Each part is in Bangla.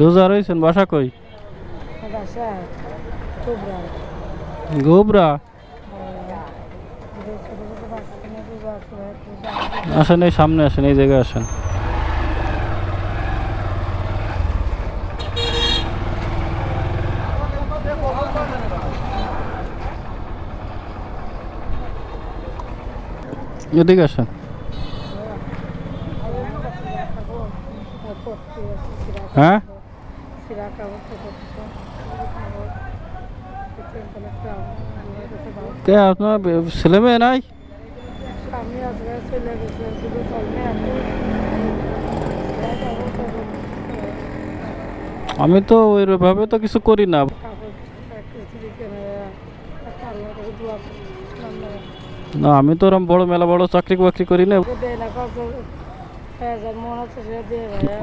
রোজা রয়েছেন বাসা কই? গোবরা? আসেন এই সামনে আসেন এই জায়গায় আসেন। এদিকে আসেন। হ্যাঁ? আপনার ছেলে মেয়ে নাই? আমি তো ওইভাবে তো কিছু করি না। না আমি তো ওরম বড় মেলা বড় চাকরি বাকরি করি না। ভাইয়া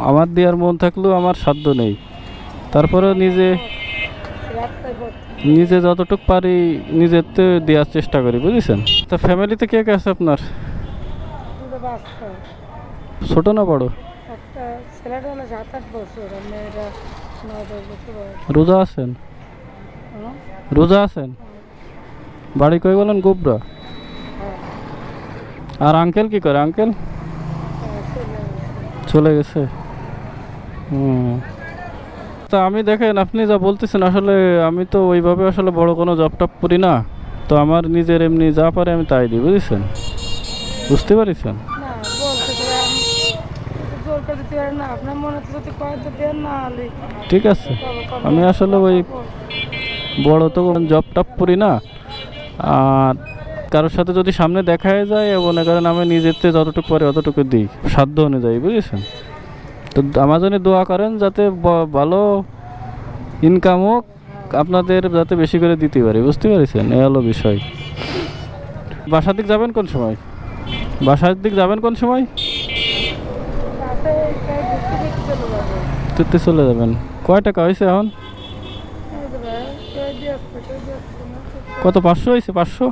আমার দেওয়ার মন থাকলেও আমার সাধ্য নেই। তারপরে নিজে নিজে যতটুকু পারি নিজের তো দেওয়ার চেষ্টা করি বুঝেছেন? তা ফ্যামিলিতে কে কে আছে আপনার? ছোট না বড়? রোজা আছেন? হ্যাঁ? রোজা আছেন? বাড়ি কই বলেন গোবরা? হ্যাঁ, আর আঙ্কেল কি করে? আঙ্কেল চলে গেছে। হুম। তা আমি দেখেন আপনি যা বলতেছেন আসলে আমি তো ওইভাবে আসলে বড় কোনো জব টপ করি না। তো আমার নিজের এমনি যা পারে আমি তাই দিই বুঝেছেন? বুঝতে পারিছেন? ঠিক আছে। আমি আসলে ওই বড় তো জব টপ করি না। আর কারোর সাথে যদি সামনে দেখা যায় মনে করেন আমি নিজেতে যতটুকু পারি অতটুকু দিই, সাধ্য অনুযায়ী, বুঝেছেন? তো আমার জন্য দোয়া করেন যাতে ভালো ইনকাম হোক, আপনাদের যাতে বেশি করে দিতে পারি, বুঝতে পেরেছেন? এ হলো বিষয়। বাসার দিক যাবেন কোন সময়? বাসার দিক যাবেন কোন সময়? রাতে ঘুরতে চলে যাবেন। কয় টাকা হয়েছে এখন? কত, পাঁচশো হয়েছে পাঁচশো?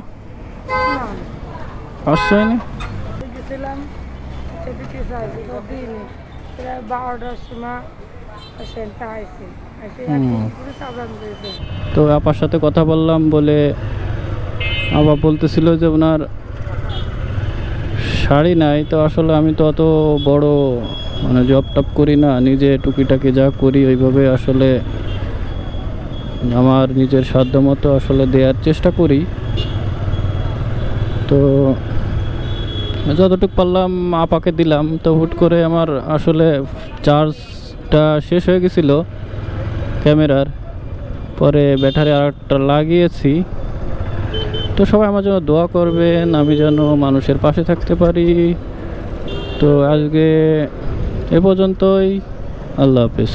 পাঁচশো হয়নি গেছিলাম দিইনি প্রায় বারোটার সময় আইসি তো আপার সাথে কথা বললাম বলে আবার বলতেছিল যে ওনার শাড়ি নাই তো আসলে আমি তো অত বড় মানে জব টপ করি না নিজে টুকিটাকি যা করি ওইভাবে আসলে আমার নিজের সাধ্য মতো আসলে দেওয়ার চেষ্টা করি। তো যতটুকু পারলাম আপাকে দিলাম, তো হুট করে আমার আসলে চার্জটা শেষ হয়ে গেছিল ক্যামেরার। পরে ব্যাটারি আর একটা লাগিয়েছি। তো সবাই আমার জন্য দোয়া করবেন, আমি যেন মানুষের পাশে থাকতে পারি। তো আজকে এ পর্যন্তই, আল্লাহ হাফিজ।